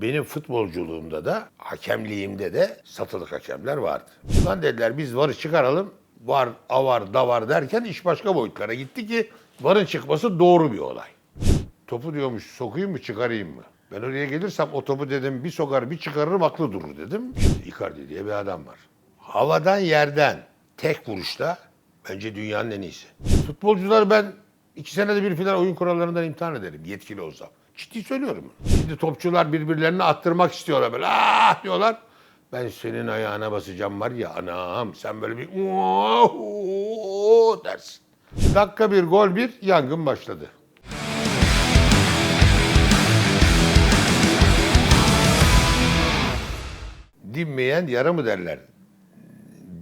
benim futbolculuğumda da hakemliğimde de satılık hakemler vardı. Ulan dediler biz varı çıkaralım. Var, avar, davar derken iş başka boyutlara gitti ki varın çıkması doğru bir olay. Topu diyormuş sokayım mı çıkarayım mı? Ben oraya gelirsem o topu dedim bir sokar bir çıkarırım aklı durur dedim. İşte Icardi diye bir adam var. Havadan yerden tek vuruşta bence dünyanın en iyisi. Futbolcular ben iki senede bir filan oyun kurallarından imtihan ederim yetkili olsam. Ciddi söylüyorum. Şimdi topçular birbirlerini attırmak istiyorlar böyle ah diyorlar. Ben senin ayağına basacağım var ya anam sen böyle bir dersin. Dakika bir gol bir yangın başladı. Dinmeyen yara mı derler?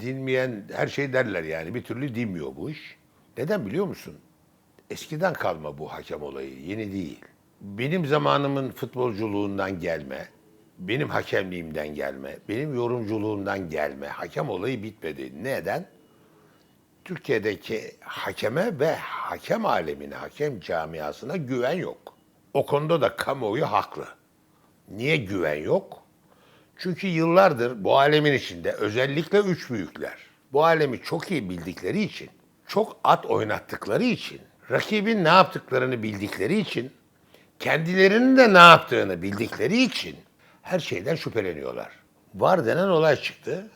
Dinmeyen her şey derler yani. Bir türlü dinmiyor bu iş. Neden biliyor musun? Eskiden kalma bu hakem olayı. Yeni değil. Benim zamanımın futbolculuğundan gelme, benim hakemliğimden gelme, benim yorumculuğumdan gelme hakem olayı bitmedi. Neden? Türkiye'deki hakeme ve hakem alemine, hakem camiasına güven yok. O konuda da kamuoyu haklı. Niye güven yok? Çünkü yıllardır bu alemin içinde özellikle üç büyükler bu alemi çok iyi bildikleri için, çok at oynattıkları için, rakibin ne yaptıklarını bildikleri için, kendilerinin de ne yaptığını bildikleri için her şeyden şüpheleniyorlar. Var denen olay çıktı.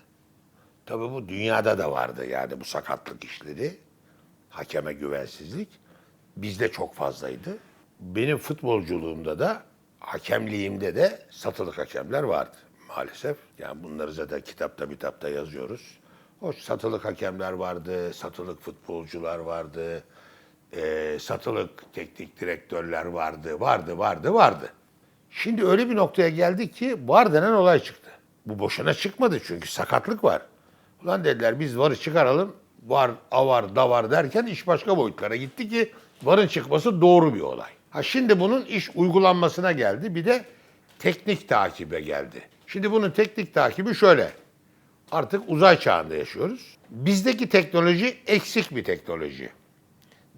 Tabii bu dünyada da vardı yani bu sakatlık işleri. Hakeme güvensizlik. Bizde çok fazlaydı. Benim futbolculuğumda da hakemliğimde de satılık hakemler vardı maalesef. Yani bunları zaten kitapta kitapta yazıyoruz. O satılık hakemler vardı, satılık futbolcular vardı, eee, satılık teknik direktörler vardı, vardı, vardı, vardı. Şimdi öyle bir noktaya geldik ki var denen olay çıktı. Bu boşuna çıkmadı çünkü sakatlık var. Ulan dediler biz varı çıkaralım, var, avar, davar derken iş başka boyutlara gitti ki varın çıkması doğru bir olay. Ha şimdi bunun iş uygulanmasına geldi. Bir de teknik takibe geldi. Şimdi bunun teknik takibi şöyle. Artık uzay çağında yaşıyoruz. Bizdeki teknoloji eksik bir teknoloji.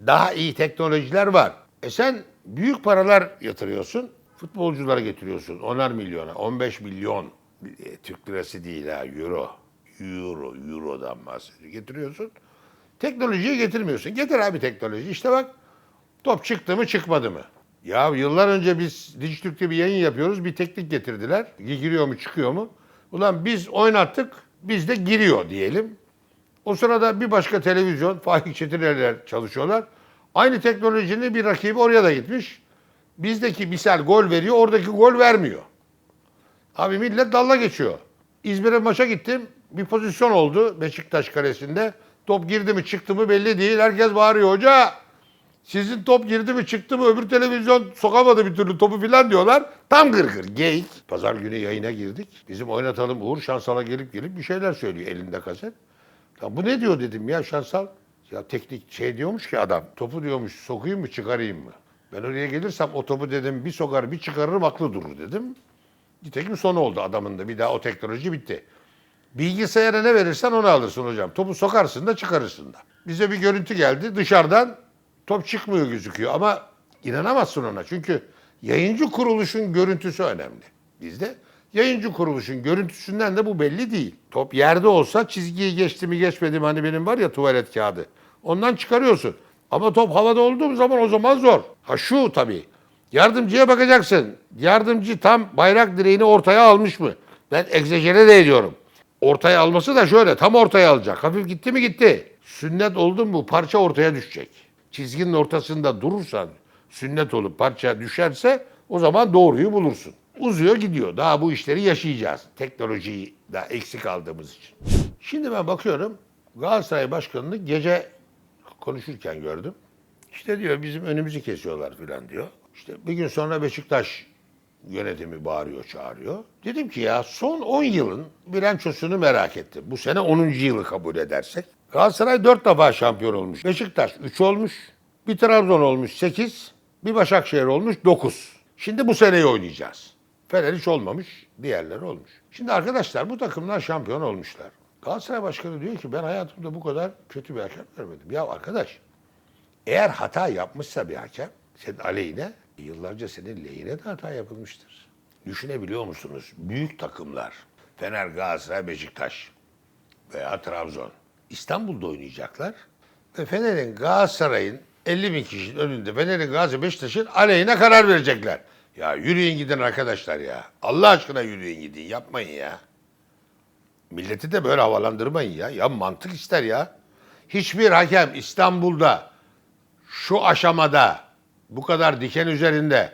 Daha iyi teknolojiler var. E sen büyük paralar yatırıyorsun, futbolculara getiriyorsun. 10'ar milyona, 15 milyon e, Türk lirası değil ha, euro. Euro, eurodan bahsediyor. Getiriyorsun. Teknolojiyi getirmiyorsun. Getir abi teknoloji. İşte bak top çıktı mı çıkmadı mı? Ya yıllar önce biz Dijitürk'te bir yayın yapıyoruz. Bir teknik getirdiler. Giriyor mu çıkıyor mu? Ulan biz oynattık. Biz de giriyor diyelim. O sırada bir başka televizyon, Faik Çetinerler çalışıyorlar. Aynı teknolojinin bir rakibi oraya da gitmiş. Bizdeki misal gol veriyor, oradaki gol vermiyor. Abi millet dalla geçiyor. İzmir'e maça gittim. Bir pozisyon oldu Beşiktaş karesinde. Top girdi mi çıktı mı belli değil. Herkes bağırıyor hoca. Sizin top girdi mi çıktı mı öbür televizyon sokamadı bir türlü topu filan diyorlar. Tam gırgır geyik. Pazar günü yayına girdik. Bizim oynatalım Uğur Şansal'a gelip gelip bir şeyler söylüyor elinde kaset. Ya bu ne diyor dedim ya Şansal. Ya teknik şey diyormuş ki adam topu diyormuş sokayım mı çıkarayım mı? Ben oraya gelirsem o topu dedim bir sokar bir çıkarırım aklı durur dedim. Nitekim sonu oldu adamın da bir daha o teknoloji bitti. Bilgisayara ne verirsen onu alırsın hocam. Topu sokarsın da çıkarırsın da. Bize bir görüntü geldi dışarıdan top çıkmıyor gözüküyor ama inanamazsın ona. Çünkü yayıncı kuruluşun görüntüsü önemli bizde. Yayıncı kuruluşun görüntüsünden de bu belli değil. Top yerde olsa çizgiyi geçti mi geçmedi mi hani benim var ya tuvalet kağıdı. Ondan çıkarıyorsun. Ama top havada olduğu zaman o zaman zor. Ha şu tabii. Yardımcıya bakacaksın. Yardımcı tam bayrak direğini ortaya almış mı? Ben egzajere de ediyorum. Ortaya alması da şöyle tam ortaya alacak. Hafif gitti mi gitti. Sünnet oldu mu parça ortaya düşecek. Çizginin ortasında durursan sünnet olup parça düşerse o zaman doğruyu bulursun. Uzuyor gidiyor. Daha bu işleri yaşayacağız. Teknolojiyi daha eksik aldığımız için. Şimdi ben bakıyorum Galatasaray Başkanı'nı gece konuşurken gördüm. İşte diyor bizim önümüzü kesiyorlar filan diyor. İşte bir gün sonra Beşiktaş yönetimi bağırıyor, çağırıyor. Dedim ki ya son 10 yılın bilançosunu merak ettim. Bu sene 10. yılı kabul edersek. Galatasaray 4 defa şampiyon olmuş. Beşiktaş 3 olmuş. Bir Trabzon olmuş 8. Bir Başakşehir olmuş 9. Şimdi bu seneyi oynayacağız. Fener hiç olmamış, diğerleri olmuş. Şimdi arkadaşlar bu takımlar şampiyon olmuşlar. Galatasaray Başkanı diyor ki ben hayatımda bu kadar kötü bir hakem görmedim. Ya arkadaş eğer hata yapmışsa bir hakem senin aleyhine yıllarca senin lehine de hata yapılmıştır. Düşünebiliyor musunuz? Büyük takımlar, Fener, Galatasaray, Beşiktaş veya Trabzon İstanbul'da oynayacaklar. Ve Fener'in Galatasaray'ın 50 bin kişinin önünde Fener'in Galatasaray Beşiktaş'ın aleyhine karar verecekler. Ya yürüyün gidin arkadaşlar ya. Allah aşkına yürüyün gidin yapmayın ya. Milleti de böyle havalandırmayın ya. Ya mantık ister ya. Hiçbir hakem İstanbul'da şu aşamada bu kadar diken üzerinde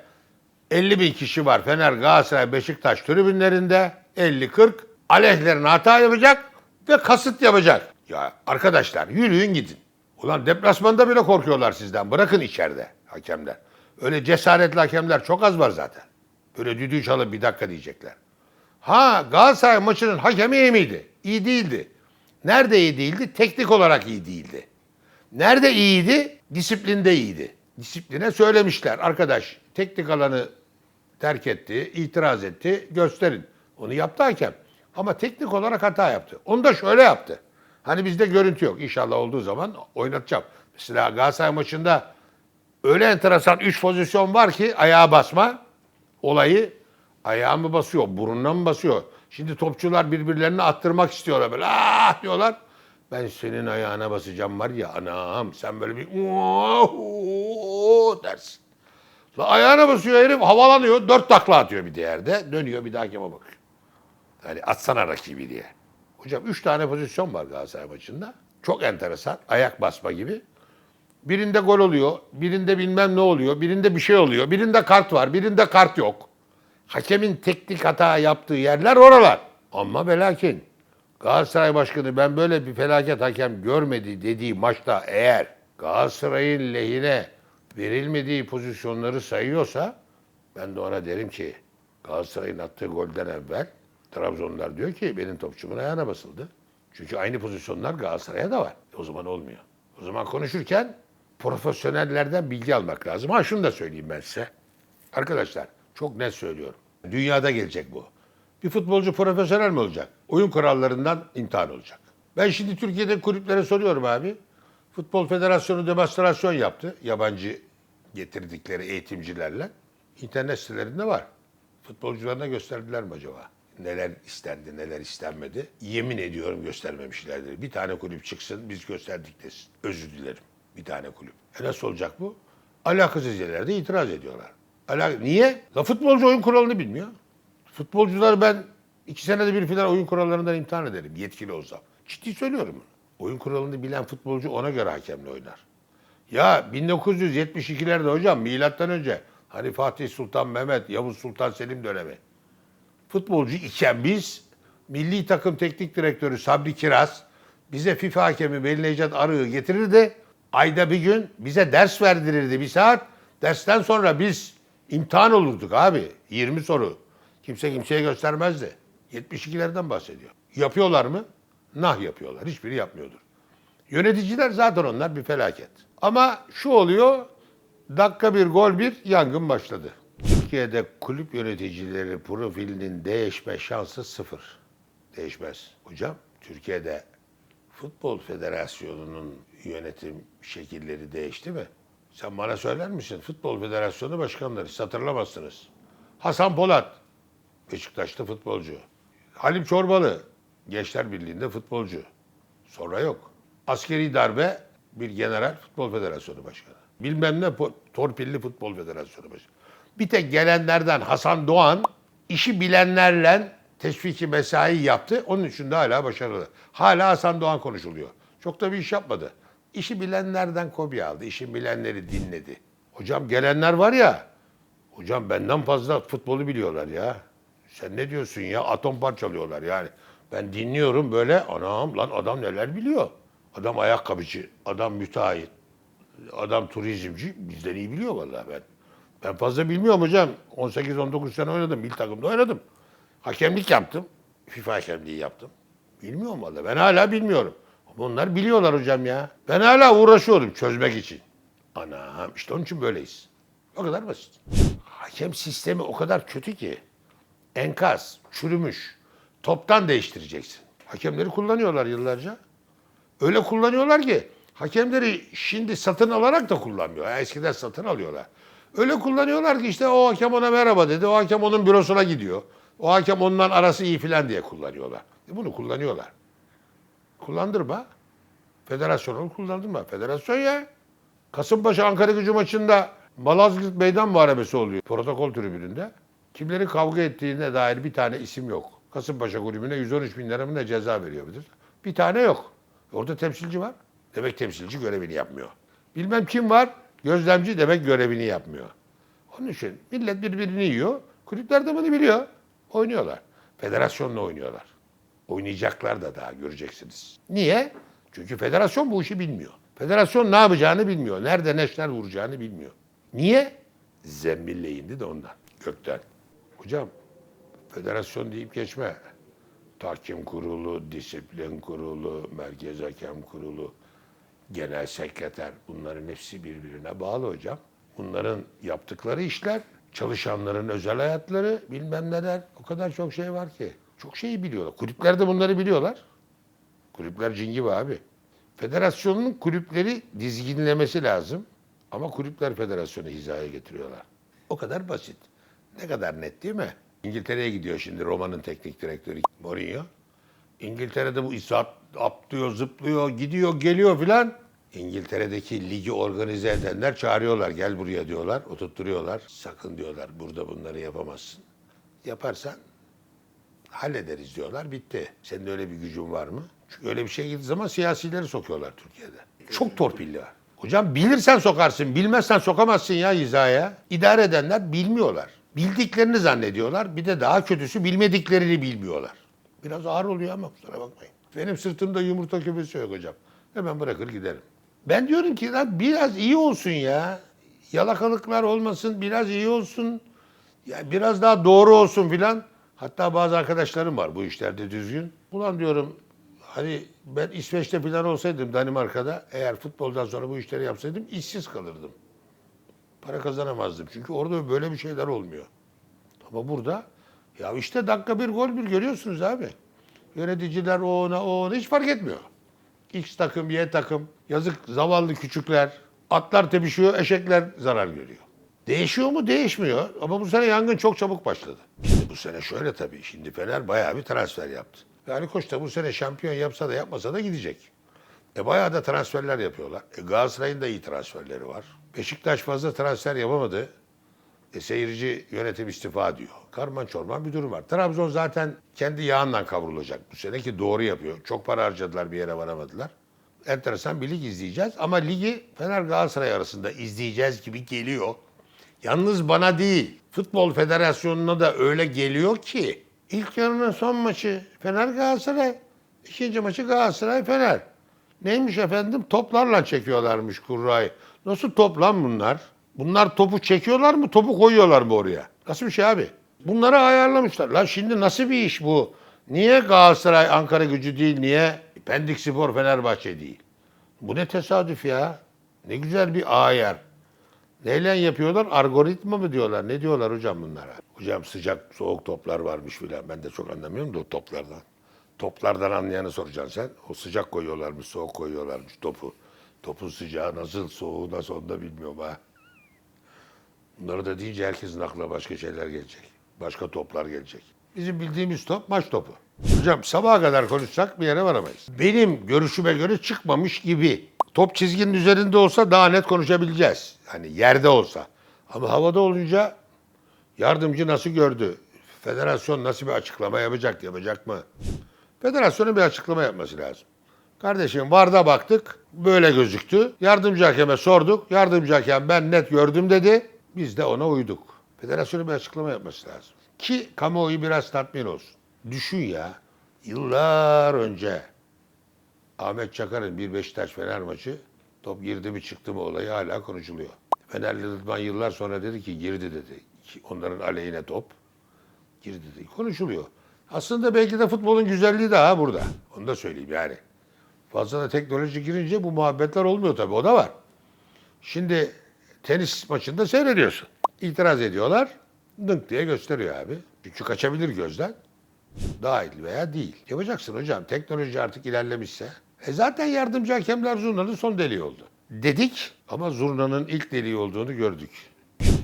50 bin kişi var Fener, Galatasaray, Beşiktaş tribünlerinde 50-40 aleyhlerine hata yapacak ve kasıt yapacak. Ya arkadaşlar yürüyün gidin. Ulan deplasmanda bile korkuyorlar sizden. Bırakın içeride hakemler. Öyle cesaretli hakemler çok az var zaten. Böyle düdüğü çalıp bir dakika diyecekler. Ha Galatasaray maçının hakemi iyi miydi? İyi değildi. Nerede iyi değildi? Teknik olarak iyi değildi. Nerede iyiydi? Disiplinde iyiydi. Disipline söylemişler. Arkadaş teknik alanı terk etti, itiraz etti, gösterin. Onu yaptı hakem. Ama teknik olarak hata yaptı. Onu da şöyle yaptı. Hani bizde görüntü yok. İnşallah olduğu zaman oynatacağım. Mesela Galatasaray maçında öyle enteresan 3 pozisyon var ki ayağa basma olayı ayağa mı basıyor, burnuna mı basıyor? Şimdi topçular birbirlerini attırmak istiyorlar böyle ah diyorlar. Ben senin ayağına basacağım var ya anam sen böyle bir dersin. La ayağına basıyor herif havalanıyor dört takla atıyor bir de yerde dönüyor bir daha hakeme bakıyor. Yani atsana rakibi diye. Hocam üç tane pozisyon var Galatasaray maçında. Çok enteresan. Ayak basma gibi. Birinde gol oluyor, birinde bilmem ne oluyor, birinde bir şey oluyor, birinde kart var, birinde kart yok. Hakemin teknik hata yaptığı yerler oralar. Ama ve lakin Galatasaray Başkanı ben böyle bir felaket hakem görmedi dediği maçta eğer Galatasaray'ın lehine verilmediği pozisyonları sayıyorsa ben de ona derim ki Galatasaray'ın attığı golden evvel Trabzonlar diyor ki benim topçumun ayağına basıldı. Çünkü aynı pozisyonlar Galatasaray'a da var. O zaman olmuyor. O zaman konuşurken profesyonellerden bilgi almak lazım. Ha şunu da söyleyeyim ben size. Arkadaşlar çok net söylüyorum. Dünyada gelecek bu. Bir futbolcu profesyonel mi olacak? Oyun kurallarından imtihan olacak. Ben şimdi Türkiye'de kulüplere soruyorum abi. Futbol Federasyonu demonstrasyon yaptı. Yabancı getirdikleri eğitimcilerle. İnternet sitelerinde var. Futbolcularına gösterdiler mi acaba? Neler istendi, neler istenmedi. Yemin ediyorum göstermemişlerdir. Bir tane kulüp çıksın, biz gösterdik desin. Özür dilerim. Bir tane kulüp. E nasıl olacak bu? Alakasız yerlerde itiraz ediyorlar. Ala Niye? La futbolcu oyun kuralını bilmiyor. Futbolcular ben iki senede bir filan oyun kurallarından imtihan ederim yetkili olsam. Ciddi söylüyorum bunu. Oyun kuralını bilen futbolcu ona göre hakemle oynar. Ya 1972'lerde hocam milattan önce hani Fatih Sultan Mehmet, Yavuz Sultan Selim dönemi. Futbolcu iken biz milli takım teknik direktörü Sabri Kiraz bize FIFA hakemi Veli Necat Arı'yı getirirdi. Ayda bir gün bize ders verdirirdi bir saat. Dersten sonra biz imtihan olurduk abi. 20 soru. Kimse kimseye göstermezdi. 72'lerden bahsediyor. Yapıyorlar mı? Nah yapıyorlar. Hiçbiri yapmıyordur. Yöneticiler zaten onlar bir felaket. Ama şu oluyor, dakika bir gol bir yangın başladı. Türkiye'de kulüp yöneticileri profilinin değişme şansı sıfır. Değişmez. Hocam Türkiye'de Futbol Federasyonu'nun yönetim şekilleri değişti mi? Sen bana söyler misin? Futbol Federasyonu başkanları hiç hatırlamazsınız. Hasan Polat, Beşiktaş'ta futbolcu. Halim Çorbalı, Gençler Birliği'nde futbolcu. Sonra yok. Askeri darbe bir general futbol federasyonu başkanı. Bilmem ne torpilli futbol federasyonu başkanı. Bir tek gelenlerden Hasan Doğan işi bilenlerle teşviki mesai yaptı. Onun için de hala başarılı. Hala Hasan Doğan konuşuluyor. Çok da bir iş yapmadı. İşi bilenlerden kopya aldı. İşi bilenleri dinledi. Hocam gelenler var ya, hocam benden fazla futbolu biliyorlar ya. Sen ne diyorsun ya? Atom parçalıyorlar yani. Ben dinliyorum böyle, anam lan adam neler biliyor. Adam ayakkabıcı, adam müteahhit, adam turizmci bizden iyi biliyor vallahi ben. Ben fazla bilmiyorum hocam. 18-19 sene oynadım. Milli takımda oynadım. Hakemlik yaptım. FIFA hakemliği yaptım. Bilmiyorum vallahi. Ben hala bilmiyorum. Bunlar biliyorlar hocam ya. Ben hala uğraşıyorum çözmek için. Anam işte onun için böyleyiz. O kadar basit. Hakem sistemi o kadar kötü ki. Enkaz, çürümüş. Toptan değiştireceksin. Hakemleri kullanıyorlar yıllarca. Öyle kullanıyorlar ki hakemleri şimdi satın alarak da kullanmıyor. Eskiden satın alıyorlar. Öyle kullanıyorlar ki işte o hakem ona merhaba dedi. O hakem onun bürosuna gidiyor. O hakem ondan arası iyi filan diye kullanıyorlar. E bunu kullanıyorlar. Kullandırma. Federasyonu kullandırma. Federasyon ya. Kasımpaşa Ankara gücü maçında Malazgirt Meydan Muharebesi oluyor. Protokol tribününde. Kimlerin kavga ettiğine dair bir tane isim yok. Kasımpaşa kulübüne 113 bin lira mı ne ceza veriyor müdür? Bir tane yok. Orada temsilci var. Demek temsilci görevini yapmıyor. Bilmem kim var. Gözlemci demek görevini yapmıyor. Onun için millet birbirini yiyor. Kulüpler de bunu biliyor. Oynuyorlar. Federasyonla oynuyorlar. Oynayacaklar da daha göreceksiniz. Niye? Çünkü federasyon bu işi bilmiyor. Federasyon ne yapacağını bilmiyor. Nerede neşter vuracağını bilmiyor. Niye? Zembille indi de ondan. Gökten. Hocam federasyon deyip geçme. Tahkim kurulu, disiplin kurulu, merkez hakem kurulu, genel sekreter bunların hepsi birbirine bağlı hocam. Bunların yaptıkları işler, çalışanların özel hayatları, bilmem neler o kadar çok şey var ki. Çok şeyi biliyorlar. Kulüpler de bunları biliyorlar. Kulüpler cin gibi abi. Federasyonun kulüpleri dizginlemesi lazım. Ama kulüpler federasyonu hizaya getiriyorlar. O kadar basit. Ne kadar net değil mi? İngiltere'ye gidiyor şimdi Roma'nın teknik direktörü Mourinho. İngiltere'de bu isat atlıyor, zıplıyor, gidiyor, geliyor filan. İngiltere'deki ligi organize edenler çağırıyorlar. Gel buraya diyorlar, oturtturuyorlar. Sakın diyorlar burada bunları yapamazsın. Yaparsan hallederiz diyorlar. Bitti. Senin öyle bir gücün var mı? Çünkü öyle bir şey girdiği zaman siyasileri sokuyorlar Türkiye'de. Çok torpilli var. Hocam bilirsen sokarsın, bilmezsen sokamazsın ya hizaya. İdare edenler bilmiyorlar. Bildiklerini zannediyorlar. Bir de daha kötüsü bilmediklerini bilmiyorlar. Biraz ağır oluyor ama kusura bakmayın. Benim sırtımda yumurta küpesi yok hocam. Hemen bırakır giderim. Ben diyorum ki lan biraz iyi olsun ya. Yalakalıklar olmasın, biraz iyi olsun. Ya biraz daha doğru olsun filan. Hatta bazı arkadaşlarım var bu işlerde düzgün. Ulan diyorum hani ben İsveç'te filan olsaydım Danimarka'da eğer futboldan sonra bu işleri yapsaydım işsiz kalırdım. Para kazanamazdım. Çünkü orada böyle bir şeyler olmuyor. Ama burada ya işte dakika bir gol bir görüyorsunuz abi. Yöneticiler o ona o ona hiç fark etmiyor. X takım, Y takım, yazık zavallı küçükler, atlar tepişiyor, eşekler zarar görüyor. Değişiyor mu? Değişmiyor. Ama bu sene yangın çok çabuk başladı. Bu sene şöyle tabii. Şimdi Fener bayağı bir transfer yaptı. Yani Koç da bu sene şampiyon yapsa da yapmasa da gidecek. E bayağı da transferler yapıyorlar. E Galatasaray'ın da iyi transferleri var. Beşiktaş fazla transfer yapamadı. E seyirci yönetim istifa diyor. Karman çorman bir durum var. Trabzon zaten kendi yağından kavrulacak bu sene ki doğru yapıyor. Çok para harcadılar bir yere varamadılar. Enteresan bir lig izleyeceğiz ama ligi Fener Galatasaray arasında izleyeceğiz gibi geliyor. Yalnız bana değil, Futbol Federasyonu'na da öyle geliyor ki ilk yarının son maçı Fener Galatasaray, ikinci maçı Galatasaray Fener. Neymiş efendim? Toplarla çekiyorlarmış kurrayı. Nasıl top lan bunlar? Bunlar topu çekiyorlar mı, topu koyuyorlar mı oraya? Nasıl bir şey abi? Bunları ayarlamışlar. Lan şimdi nasıl bir iş bu? Niye Galatasaray Ankara gücü değil, niye Pendik Spor Fenerbahçe değil? Bu ne tesadüf ya? Ne güzel bir ayar. Neyle yapıyorlar? Algoritma mı diyorlar? Ne diyorlar hocam bunlara? Hocam sıcak soğuk toplar varmış filan. Ben de çok anlamıyorum da o toplardan. Toplardan anlayanı soracaksın sen. O sıcak koyuyorlarmış, soğuk koyuyorlarmış topu. Topun sıcağı nasıl, soğuğu nasıl onu da bilmiyorum ha. Bunları da deyince herkesin aklına başka şeyler gelecek. Başka toplar gelecek. Bizim bildiğimiz top maç topu. Hocam sabaha kadar konuşsak bir yere varamayız. Benim görüşüme göre çıkmamış gibi. Top çizginin üzerinde olsa daha net konuşabileceğiz. Hani yerde olsa. Ama havada olunca yardımcı nasıl gördü? Federasyon nasıl bir açıklama yapacak, yapacak mı? Federasyonun bir açıklama yapması lazım. Kardeşim VAR'da baktık, böyle gözüktü. Yardımcı hakeme sorduk. Yardımcı hakem ben net gördüm dedi. Biz de ona uyduk. Federasyonun bir açıklama yapması lazım. Ki kamuoyu biraz tatmin olsun. Düşün ya, yıllar önce Ahmet Çakar'ın bir Beşiktaş Fener maçı top girdi mi çıktı mı olayı hala konuşuluyor. Fenerli Rıdvan yıllar sonra dedi ki girdi dedi. Onların aleyhine top girdi dedi. Konuşuluyor. Aslında belki de futbolun güzelliği daha burada. Onu da söyleyeyim yani. Fazla da teknoloji girince bu muhabbetler olmuyor tabii. O da var. Şimdi tenis maçında seyrediyorsun. İtiraz ediyorlar. Dınk diye gösteriyor abi. Çünkü kaçabilir gözden. Dahil veya değil. Yapacaksın hocam. Teknoloji artık ilerlemişse. E zaten yardımcı hakemler zurnanın son deliği oldu. Dedik ama zurnanın ilk deliği olduğunu gördük.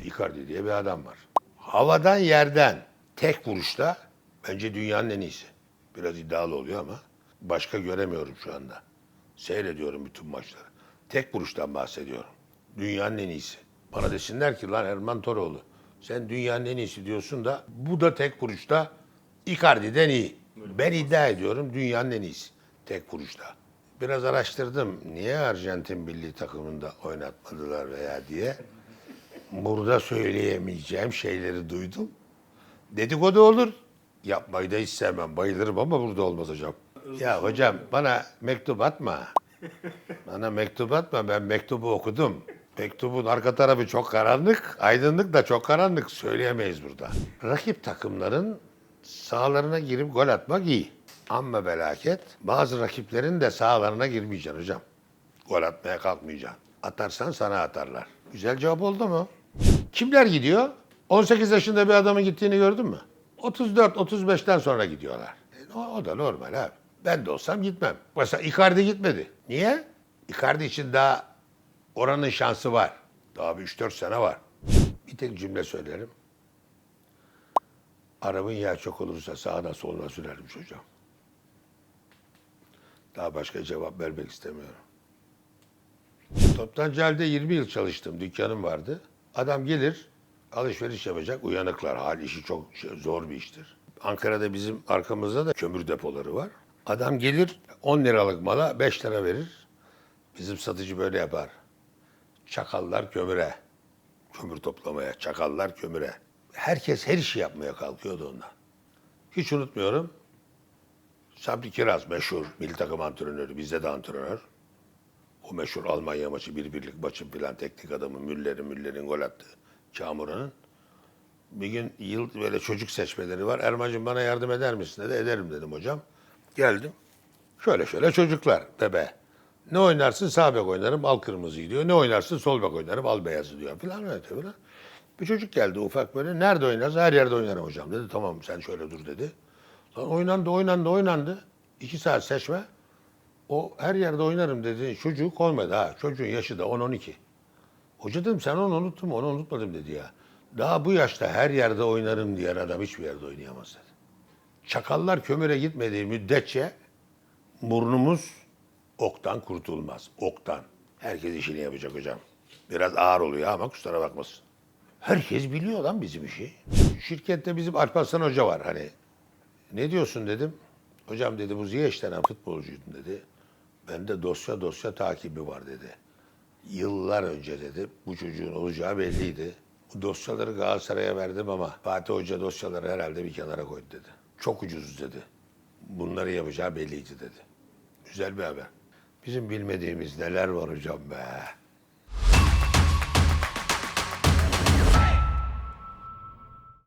Icardi diye bir adam var. Havadan yerden tek vuruşta bence dünyanın en iyisi. Biraz iddialı oluyor ama başka göremiyorum şu anda. Seyrediyorum bütün maçları. Tek vuruştan bahsediyorum. Dünyanın en iyisi. Bana desinler ki lan Erman Toroğlu sen dünyanın en iyisi diyorsun da bu da tek vuruşta Icardi'den iyi. Ben iddia ediyorum dünyanın en iyisi. Tek vuruşta. Biraz araştırdım. Niye Arjantin milli takımında oynatmadılar veya diye. Burada söyleyemeyeceğim şeyleri duydum. Dedikodu olur. Yapmayı da hiç sevmem. Bayılırım ama burada olmaz hocam. Ya hocam bana mektup atma. Bana mektup atma. Ben mektubu okudum. Mektubun arka tarafı çok karanlık. Aydınlık da çok karanlık. Söyleyemeyiz burada. Rakip takımların sahalarına girip gol atmak iyi. Ama felaket bazı rakiplerin de sahalarına girmeyeceksin hocam. Gol atmaya kalkmayacaksın. Atarsan sana atarlar. Güzel cevap oldu mu? Kimler gidiyor? 18 yaşında bir adamın gittiğini gördün mü? 34-35'ten sonra gidiyorlar. E, o, o da normal abi. Ben de olsam gitmem. Mesela Icardi gitmedi. Niye? Icardi için daha oranın şansı var. Daha bir 3-4 sene var. Bir tek cümle söylerim. Arabın yağ çok olursa sağına soluna sürermiş hocam. Daha başka cevap vermek istemiyorum. Toptancı halde 20 yıl çalıştım. Dükkanım vardı. Adam gelir, alışveriş yapacak. Uyanıklar. Hal işi çok zor bir iştir. Ankara'da bizim arkamızda da kömür depoları var. Adam gelir 10 liralık mala 5 lira verir. Bizim satıcı böyle yapar. Çakallar kömüre. Kömür toplamaya, çakallar kömüre. Herkes her işi yapmaya kalkıyordu ondan. Hiç unutmuyorum. Sabri Kiraz meşhur milli takım antrenörü, bizde de antrenör. O meşhur Almanya maçı bir birlik maçın filan teknik adamı Müller'in Müller'in gol attı. Çamura'nın. Bir gün yıl böyle çocuk seçmeleri var. Erman'cığım bana yardım eder misin dedi. Ederim dedim hocam. Geldim. Şöyle şöyle çocuklar bebe. Ne oynarsın sağ bek oynarım al kırmızıyı diyor. Ne oynarsın sol bek oynarım al beyazı diyor filan öyle filan. Bir çocuk geldi ufak böyle. Nerede oynarız? Her yerde oynarım hocam dedi. Tamam sen şöyle dur dedi. Lan oynandı oynandı oynandı. İki saat seçme. O her yerde oynarım dedi. Çocuğu koymadı ha. Çocuğun yaşı da 10-12. Hoca dedim sen onu unuttun mu? Onu unutmadım dedi ya. Daha bu yaşta her yerde oynarım diyen adam hiçbir yerde oynayamaz dedi. Çakallar kömüre gitmediği müddetçe burnumuz oktan kurtulmaz. Oktan. Herkes işini yapacak hocam. Biraz ağır oluyor ama kusura bakmasın. Herkes biliyor lan bizim işi. Şirkette bizim Alparslan Hoca var hani. Ne diyorsun dedim. Hocam dedi bu Ziyech denen futbolcuydun dedi. Bende dosya dosya takibi var dedi. Yıllar önce dedi bu çocuğun olacağı belliydi. Bu dosyaları Galatasaray'a verdim ama Fatih Hoca dosyaları herhalde bir kenara koydu dedi. Çok ucuz dedi. Bunları yapacağı belliydi dedi. Güzel bir haber. Bizim bilmediğimiz neler var hocam be.